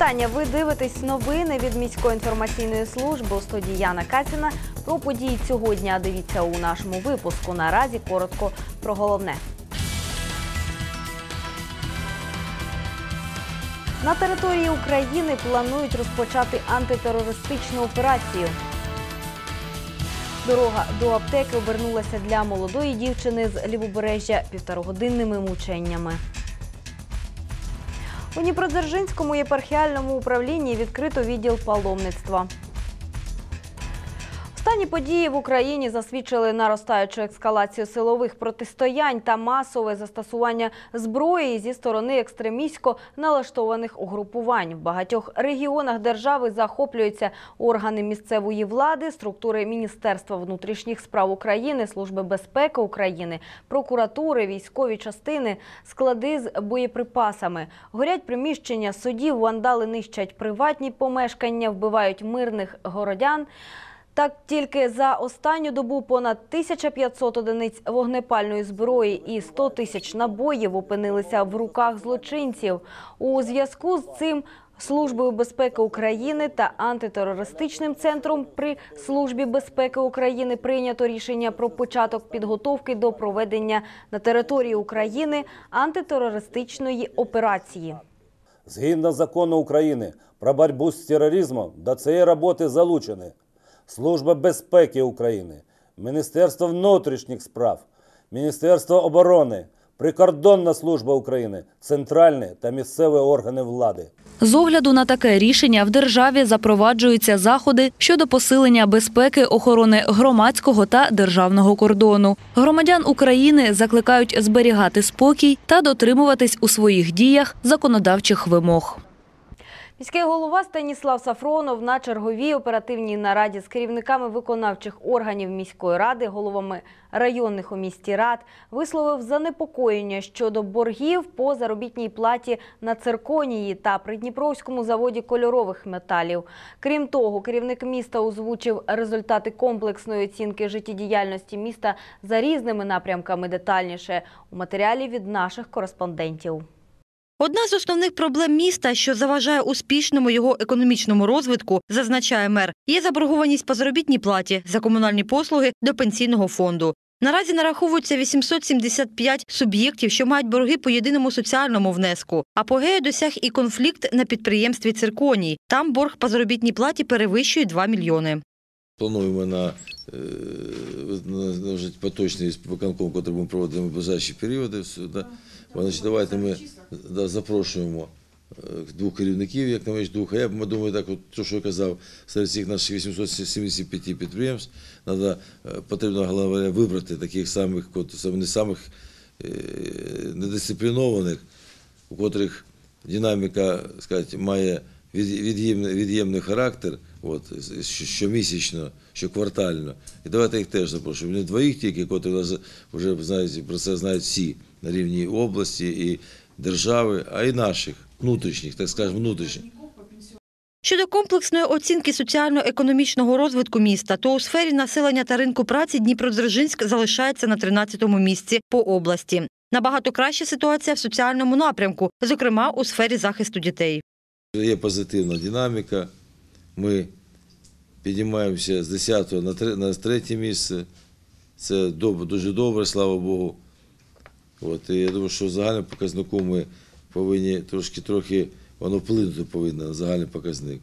Вітання. Ви дивитесь новини від міської інформаційної служби у студії Яна Катіна. Про події цього дня дивіться у нашому випуску. Наразі коротко про головне. На території України планують розпочати антитерористичну операцію. Дорога до аптеки обернулася для молодої дівчини з лівобережжя півторагодинними мученнями. У Дніпродзержинському єпархіальному управлінні відкрито відділ паломництва. Останні події в Україні засвідчили наростаючу ескалацію силових протистоянь та масове застосування зброї зі сторони екстремістсько налаштованих угрупувань. В багатьох регіонах держави захоплюються органи місцевої влади, структури Міністерства внутрішніх справ України, Служби безпеки України, прокуратури, військові частини, склади з боєприпасами. Горять приміщення судів, вандали нищать приватні помешкання, вбивають мирних городян. Так, тільки за останню добу понад 1500 одиниць вогнепальної зброї і 100 тисяч набоїв опинилися в руках злочинців. У зв'язку з цим Службою безпеки України та антитерористичним центром при Службі безпеки України прийнято рішення про початок підготовки до проведення на території України антитерористичної операції. Згідно закону України про боротьбу з тероризмом, до цієї роботи залучені Служба безпеки України, Міністерство внутрішніх справ, Міністерство оборони, Прикордонна служба України, центральні та місцеві органи влади. З огляду на таке рішення в державі запроваджуються заходи щодо посилення безпеки охорони громадського та державного кордону. Громадян України закликають зберігати спокій та дотримуватись у своїх діях законодавчих вимог. Міський голова Станіслав Сафронов на черговій оперативній нараді з керівниками виконавчих органів міської ради, головами районних у місті рад, висловив занепокоєння щодо боргів по заробітній платі на цирконії та Придніпровському заводі кольорових металів. Крім того, керівник міста озвучив результати комплексної оцінки життєдіяльності міста за різними напрямками детальніше у матеріалі від наших кореспондентів. Одна з основних проблем міста, що заважає успішному його економічному розвитку, зазначає мер, є заборгованість по заробітній платі за комунальні послуги до пенсійного фонду. Наразі нараховується 875 суб'єктів, що мають борги по єдиному соціальному внеску. Апогею досяг і конфлікт на підприємстві «Цирконій». Там борг по заробітній платі перевищує 2 мільйони. Плануємо на, на, на вже поточний виконком, який будемо проводити в ближайші періоди. Значить, давайте ми да, запрошуємо е, двох керівників, як не менш двох. А я ми думаю, так, от, то, що я казав, серед цих наших 875 підприємств, надо, е, потрібно головне вибрати таких самих, не самих е, недисциплінованих, у котрих динаміка сказати, має від'ємний характер, от, щомісячно, щоквартально. І давайте їх теж запрошуємо. Не двоїх тільки, котрі вже, знаєте, про це знають всі на рівні області і держави, а й наших, внутрішніх, так скажемо, внутрішніх. Щодо комплексної оцінки соціально-економічного розвитку міста, то у сфері населення та ринку праці Дніпродзержинськ залишається на 13-му місці по області. Набагато краща ситуація в соціальному напрямку, зокрема у сфері захисту дітей. Є позитивна динаміка. Ми піднімаємося з 10 на 3, на 3 місце. Це доб- дуже добре, слава Богу. От, і я думаю, що в загальному показнику ми повинні трошки трохи воно вплинути повинно на загальний показник.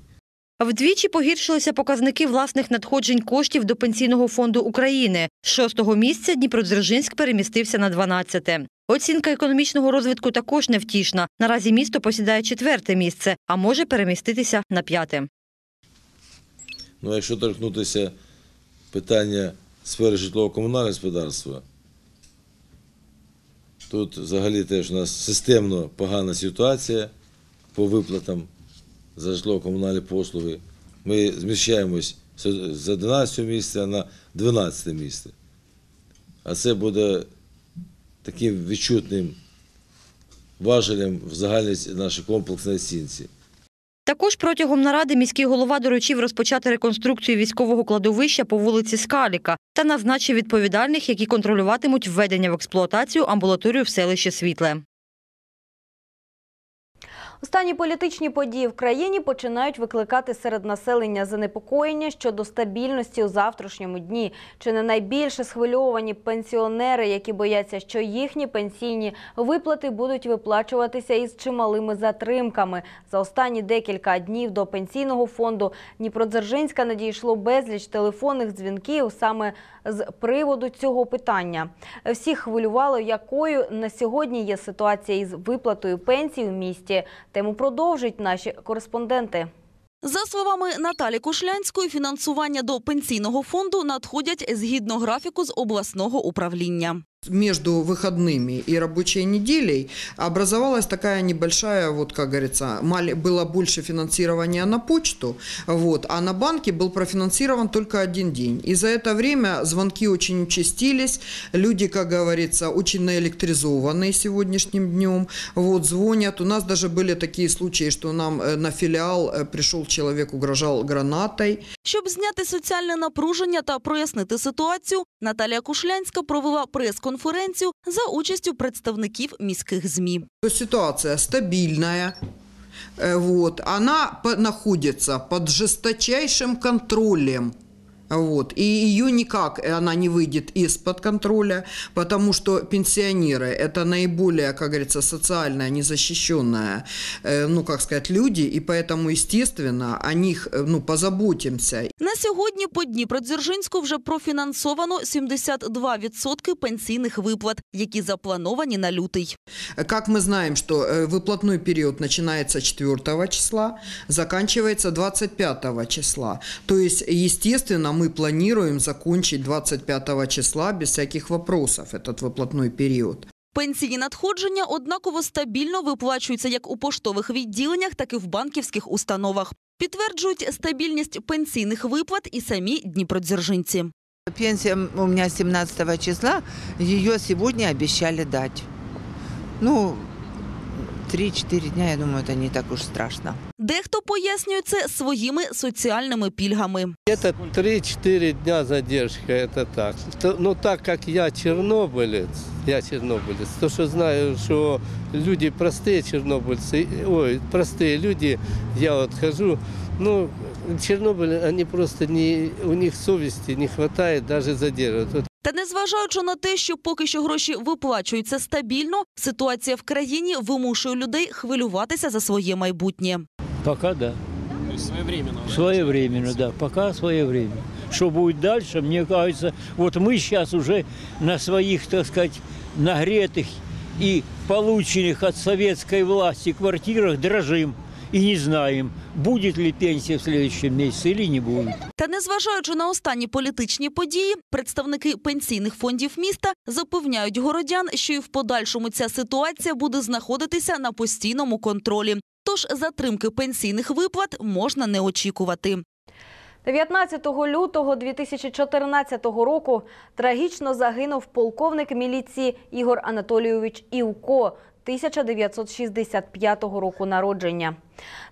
Вдвічі погіршилися показники власних надходжень коштів до Пенсійного фонду України. З шостого місця Дніпродзержинськ перемістився на 12-те. Оцінка економічного розвитку також невтішна. Наразі місто посідає четверте місце, а може переміститися на п'яте. Ну, якщо торкнутися питання сфери житлово-комунального господарства, тут взагалі теж у нас системно погана ситуація по виплатам за житлово-комунальні послуги. Ми зміщаємось з з 11 місця на 12 місце. А це буде таким відчутним важелем в загальній нашій комплексній оцінці. Також протягом наради міський голова доручив розпочати реконструкцію військового кладовища по вулиці Скаліка та назначив відповідальних, які контролюватимуть введення в експлуатацію амбулаторію в селищі Світле. Останні політичні події в країні починають викликати серед населення занепокоєння щодо стабільності у завтрашньому дні. Чи не найбільше схвильовані пенсіонери, які бояться, що їхні пенсійні виплати будуть виплачуватися із чималими затримками. За останні декілька днів до пенсійного фонду Дніпродзержинська надійшло безліч телефонних дзвінків саме з приводу цього питання. Всіх хвилювало, якою на сьогодні є ситуація із виплатою пенсій у місті. Тему продовжують наші кореспонденти. За словами Наталі Кушлянської, фінансування до пенсійного фонду надходять згідно графіку з обласного управління между выходными и рабочей неделей образовалась такая небольшая, вот как говорится, мали- было больше финансирования на почту, вот, а на банке был профинансирован только один день. И за это время звонки очень участились, люди, как говорится, очень наэлектризованные сегодняшним днем, вот, звонят. У нас даже были такие случаи, что нам э, на филиал э, пришел человек, угрожал гранатой, Щоб зняти соціальне напруження та прояснити ситуацію, Наталія Кушлянська провела прес-конференцію за участю представників міських ЗМІ. Ситуація стабільна. э, вот, она находится под жесточайшим контролем. Вот, и ее никак э, она не выйдет из-под контроля, потому что пенсионеры – это наиболее, как говорится, социально незащищенные, э, ну, как сказать, люди, и поэтому, естественно, о них, э, ну, позаботимся. На сьогодні по Дніпродзержинську вже профінансовано 72% пенсійних виплат, які заплановані на лютий. Как мы знаем, что э, выплатной период начинается 4 числа, заканчивается 25 числа. То есть, естественно, мы планируем закончить 25 числа без всяких вопросов этот выплатной период. Пенсійні надходження однаково стабільно виплачуються як у поштових відділеннях, так і в банківських установах. Підтверджують стабільність пенсійних виплат і самі дніпродзержинці. Пенсия у меня 17 числа, ее сегодня обещали дать. Ну, 3-4 дня, я думаю, это не так уж страшно. Дехто пояснює це своїми соціальними пільгами. Это 3-4 дня задержка, это так. То- Но так как я чернобылец, я чернобылец, то что знаю, что люди простые чернобыльцы, ой, простые люди, я вот хожу, ну, Чернобыль, они просто не, у них совести не хватает даже задерживать. Вот Та незважаючи на те, що поки що гроші виплачуються стабільно, ситуація в країні вимушує людей хвилюватися за своє майбутнє. Пока да. своевременно. Своевременно, да. Пока своевременно. Что будет дальше, мне кажется, вот мы сейчас уже на своих, так сказать, нагретых и полученных от советской власти квартирах дрожим и не знаем, будет ли пенсия в следующем месяце или не будет. Та незважаючи на останні політичні події, представники пенсійних фондів міста запевняють городян, що і в подальшому ця ситуація буде знаходитися на постійному контролі. Тож затримки пенсійних виплат можна не очікувати. 19 лютого 2014 року трагічно загинув полковник міліції Ігор Анатолійович Івко 1965 року народження.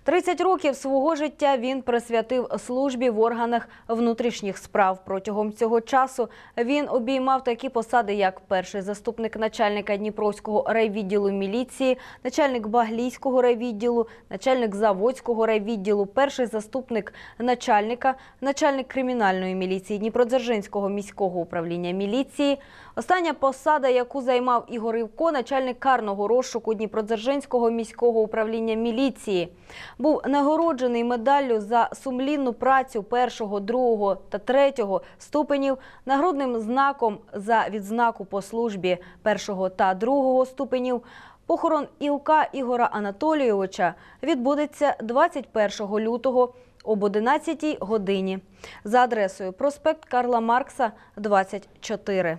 30 років свого життя він присвятив службі в органах внутрішніх справ. Протягом цього часу він обіймав такі посади, як перший заступник начальника Дніпровського райвідділу міліції, начальник Баглійського райвідділу, начальник Заводського райвідділу, перший заступник начальника, начальник кримінальної міліції Дніпродзержинського міського управління міліції. Остання посада, яку займав Ігор Івко, начальник карного розшуку Дніпродзержинського міського управління міліції. Був нагороджений медаллю за сумлінну працю першого, другого та третього ступенів, нагрудним знаком за відзнаку по службі першого та другого ступенів. Похорон Ілка Ігора Анатолійовича відбудеться 21 лютого об 11 годині за адресою проспект Карла Маркса, 24.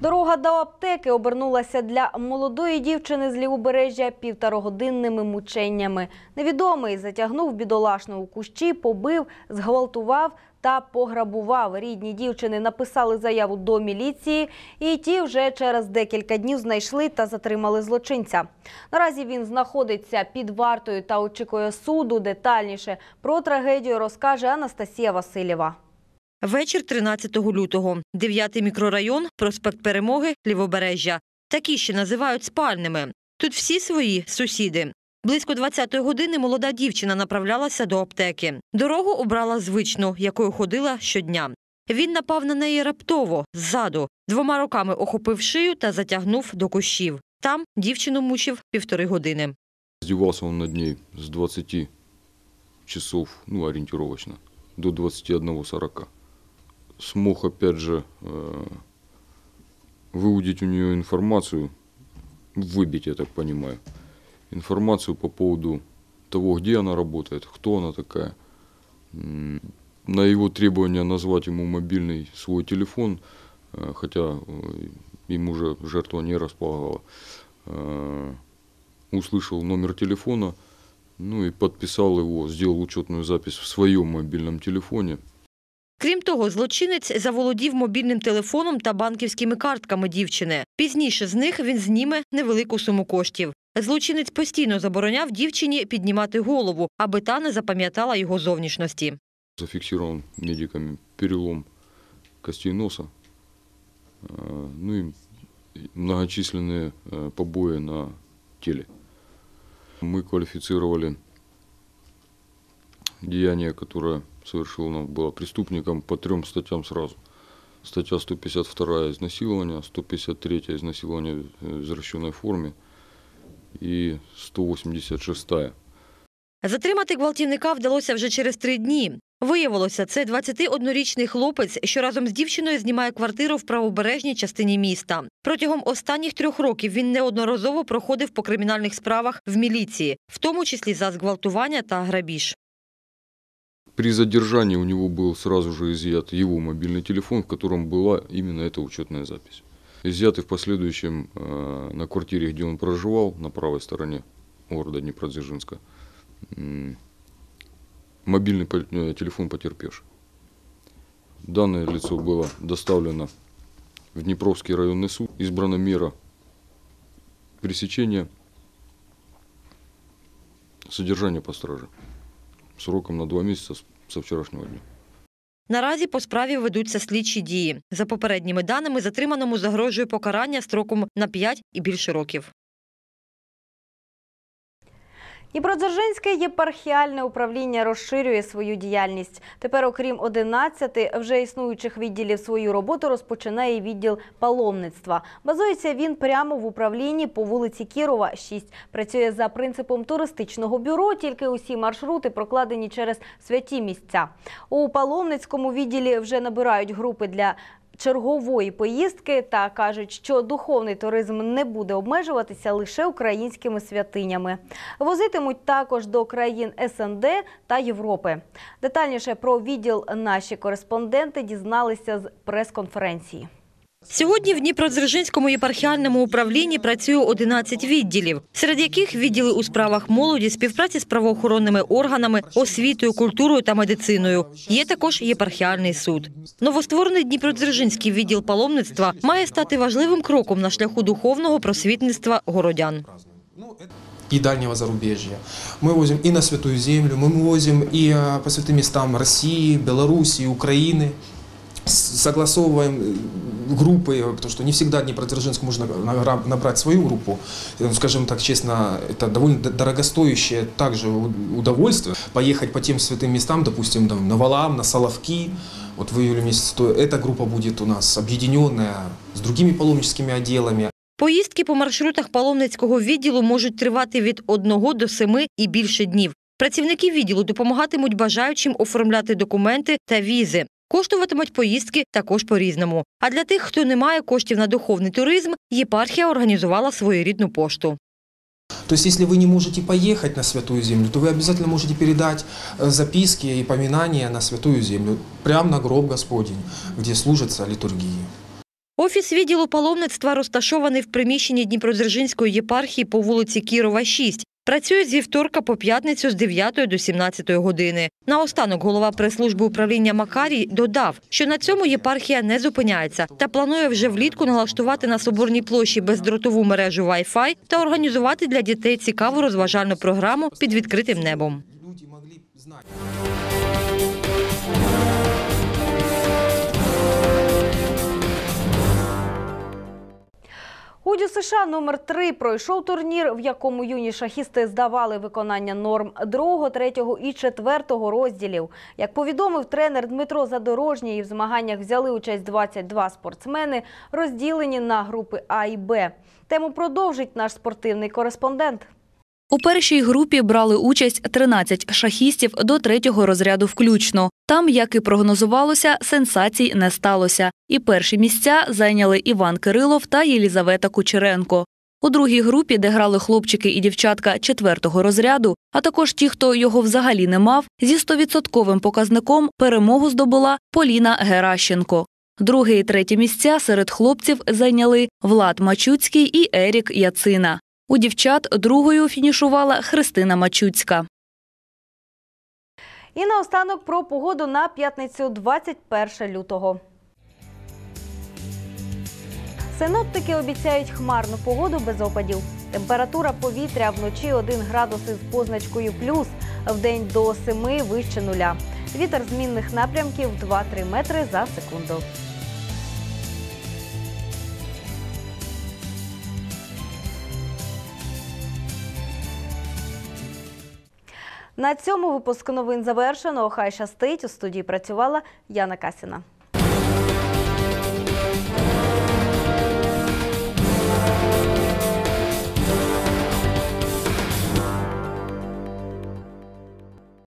Дорога до аптеки обернулася для молодої дівчини з лівобережжя півторагодинними мученнями. Невідомий затягнув бідолашну у кущі, побив, зґвалтував та пограбував. Рідні дівчини написали заяву до міліції, і ті вже через декілька днів знайшли та затримали злочинця. Наразі він знаходиться під вартою та очікує суду. Детальніше про трагедію розкаже Анастасія Васильєва. Вечір 13 лютого. 9 мікрорайон, проспект Перемоги, Лівобережжя. Такі ще називають спальними. Тут всі свої сусіди. Близько 20-ї години молода дівчина направлялася до аптеки. Дорогу обрала звичну, якою ходила щодня. Він напав на неї раптово, ззаду, двома руками охопив шию та затягнув до кущів. Там дівчину мучив півтори години. Издевался он над ней с 20 часов, ну, ориентировочно, до 21.40. Смог, опять же, э, выудить у нее информацию, выбить, я так понимаю, информацию по поводу того, где она работает, кто она такая. На его требование назвать ему мобильный свой телефон, э, хотя э, им уже жертва не располагала, услышал номер телефона, ну и подписал его, сделал учетную запись в своем мобильном телефоне. Крім того, злочинець заволодів мобільним телефоном та банківськими картками дівчини. Пізніше з них він зніме невелику суму коштів. Злочинець постійно забороняв дівчині піднімати голову, аби та не запам'ятала його зовнішності. Зафиксирован медиками перелом костей носа, э, ну и многочисленные э, побои на теле. Мы квалифицировали деяние, которое совершил он было преступником по трем статьям сразу. Статья 152 изнасилование, 153 изнасилование в извращенной форме и 186 Затримати гвалтівника вдалося вже через три дні. Виявилося, це 21-річний хлопець, що разом з дівчиною знімає квартиру в правобережній частині міста. Протягом останніх трьох років він неодноразово проходив по кримінальних справах в міліції, в тому числі за зґвалтування та грабіж. При задержании у него был сразу же изъят его мобильный телефон, в котором была именно эта учетная запись. Изъятый в последующем э, на квартире, где он проживал, на правой стороне города Днепродзержинска, м, мобильный э, телефон потерпевший. Данное лицо было доставлено в Днепровский районный суд. Избрана мера пресечения содержания по страже сроком на два місяці со вчерашнего дня. Наразі по справі ведуться слідчі дії. За попередніми даними, затриманому загрожує покарання строком на 5 і більше років. Дніпродзержинське єпархіальне управління розширює свою діяльність. Тепер, окрім 11 вже існуючих відділів, свою роботу розпочинає відділ паломництва. Базується він прямо в управлінні по вулиці Кірова, 6. Працює за принципом туристичного бюро, тільки усі маршрути прокладені через святі місця. У паломницькому відділі вже набирають групи для чергової поїздки та кажуть, що духовний туризм не буде обмежуватися лише українськими святинями. Возитимуть також до країн СНД та Європи. Детальніше про відділ наші кореспонденти дізналися з прес-конференції. Сьогодні в Дніпродзержинському єпархіальному управлінні працює 11 відділів, серед яких відділи у справах молоді, співпраці з правоохоронними органами, освітою, культурою та медициною. Є також єпархіальний суд. Новостворений Дніпродзержинський відділ паломництва має стати важливим кроком на шляху духовного просвітництва городян. и дальнего зарубежья. Мы возим и на Святую Землю, мы возим и а, по святым местам России, Белоруссии, Украины. С- Согласовываем э, группы, потому что не всегда Днепродзержинск можно награ- набрать свою группу. Э, Скажем так честно, это довольно д- дорогостоящее также у- удовольствие. Поехать по тем святым местам, допустим, там, на Валаам, на Соловки, вот в июле месяце, то эта группа будет у нас объединенная с другими паломническими отделами. Поїздки по маршрутах паломницького відділу можуть тривати від одного до семи і більше днів. Працівники відділу допомагатимуть бажаючим оформляти документи та візи. Коштуватимуть поїздки також по-різному. А для тих, хто не має коштів на духовний туризм, єпархія організувала своєрідну пошту. То есть, если вы не можете поехать на Святую Землю, то вы обязательно можете передать э, записки и поминания на Святую Землю, прямо на гроб Господень, где служится литургия. Офіс відділу паломництва розташований в приміщенні Дніпродзержинської єпархії по вулиці Кірова, 6. Працює з вівторка по п'ятницю з 9 до 17 години. Наостанок голова прес-служби управління Макарій додав, що на цьому єпархія не зупиняється та планує вже влітку налаштувати на Соборній площі бездротову мережу Wi-Fi та організувати для дітей цікаву розважальну програму під відкритим небом. Люди могли знать. У ДЮСШ США номер 3 пройшов турнір, в якому юні шахісти здавали виконання норм другого, третього і четвертого розділів. Як повідомив тренер Дмитро Задорожній, в змаганнях взяли участь 22 спортсмени, розділені на групи А і Б. Тему продовжить наш спортивний кореспондент. У першій групі брали участь 13 шахістів до третього розряду включно. Там, як і прогнозувалося, сенсацій не сталося. І перші місця зайняли Іван Кирилов та Єлізавета Кучеренко. У другій групі, де грали хлопчики і дівчатка четвертого розряду, а також ті, хто його взагалі не мав, зі стовідсотковим показником перемогу здобула Поліна Геращенко. Друге і третє місця серед хлопців зайняли Влад Мачуцький і Ерік Яцина. У дівчат другою фінішувала Христина Мачуцька. І наостанок про погоду на п'ятницю 21 лютого. Синоптики обіцяють хмарну погоду без опадів. Температура повітря вночі 1 градус із позначкою плюс, вдень до 7 вище нуля. Вітер змінних напрямків 2-3 метри за секунду. На цьому випуск новин завершено. Хай щастить. У студії працювала Яна Касіна.